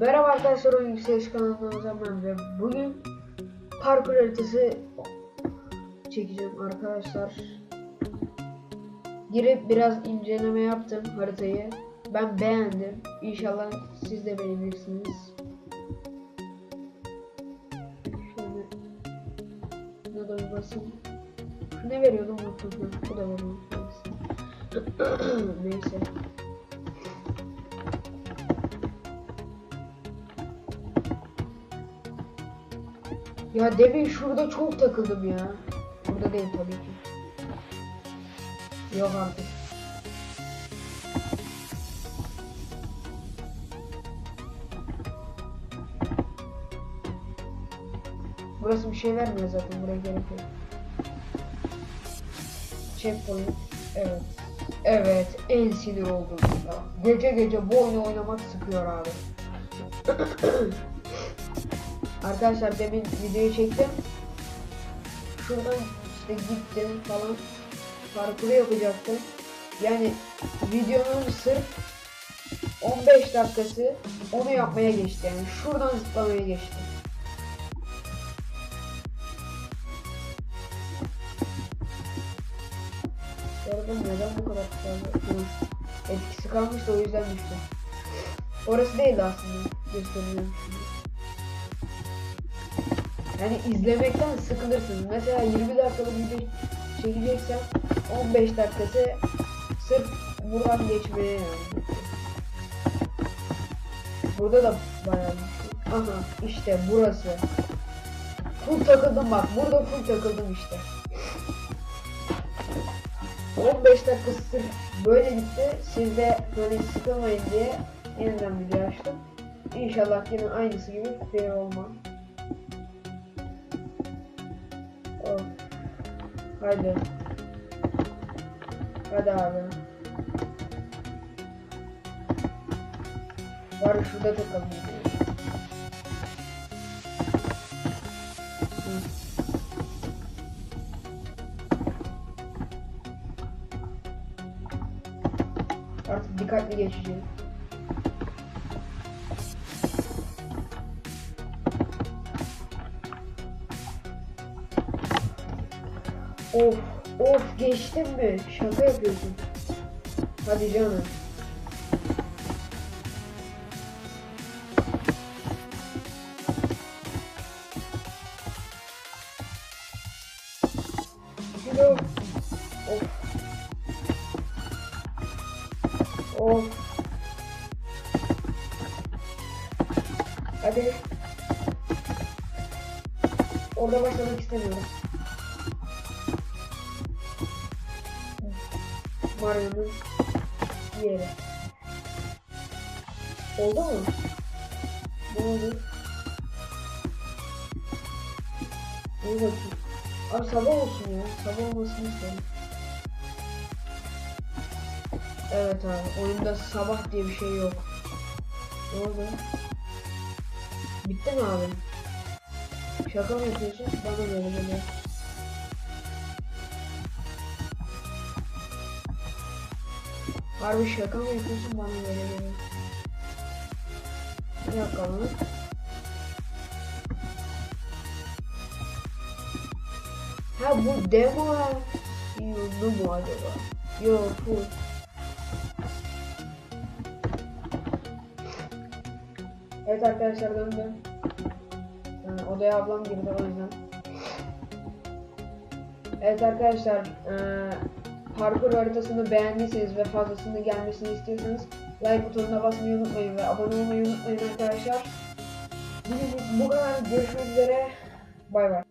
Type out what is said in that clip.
Merhaba arkadaşlar oyun yükseliş kanalımıza ben ve bugün parkur haritası çekeceğim arkadaşlar. Girip biraz inceleme yaptım haritayı. Ben beğendim. İnşallah siz de beğenirsiniz. Şöyle buna da bir basayım. Ne veriyordum unuttum. Bu da veriyor. Neyse. Ya demin şurada çok takıldım ya. Burada değil tabii ki. Yok artık. Burası bir şey vermiyor zaten buraya gerek yok. Checkpoint. Evet. Evet en sinir olduğum. Gece gece bu oyunu oynamak sıkıyor abi. Arkadaşlar demin videoyu çektim. Şuradan işte gittim falan. Parkuru yapacaktım. Yani videonun sırf 15 dakikası onu yapmaya geçti yani. Şuradan zıplamaya geçti. Gördüm neden bu kadar kısaldı? Hı. Etkisi kalmıştı o yüzden düştü. Orası değildi aslında. Gösteriyorum Yani izlemekten sıkılırsınız. Mesela 20 dakikalık video çekeceksem 15 dakikası sırf buradan geçmeye yani. Burada da bayağı bir şey. Aha işte burası. Full takıldım bak. Burada full takıldım işte. 15 dakika sırf böyle gitti. Siz de böyle sıkılmayın diye yeniden video açtım. İnşallah yine aynısı gibi fail olmam. Of. Hadi. Hadi abi. Var şurada takalım. Artık dikkatli geçeceğim. Of of geçtin mi? Şaka yapıyorsun. Hadi canım. Kilo. Of. Of. Hadi. Orada başlamak istemiyorum. Mario'nun yeri. Oldu mu? Ne oldu? İyi bakayım. Abi sabah olsun ya. Sabah olmasını isterim. Evet abi. Oyunda sabah diye bir şey yok. Ne oldu? Bitti mi abi? Şaka mı yapıyorsun? Bana böyle böyle. Harbi şaka mı yapıyorsun bana dakika lan. Ha bu demo. Yoldu mu acaba? Yok full. Evet arkadaşlar döndüm. Ee, odaya ablam girdi o yüzden. Evet arkadaşlar ee, parkur haritasını beğendiyseniz ve fazlasını gelmesini istiyorsanız like butonuna basmayı unutmayın ve abone olmayı unutmayın arkadaşlar. Bugün bu kadar görüşmek üzere. Bay bay.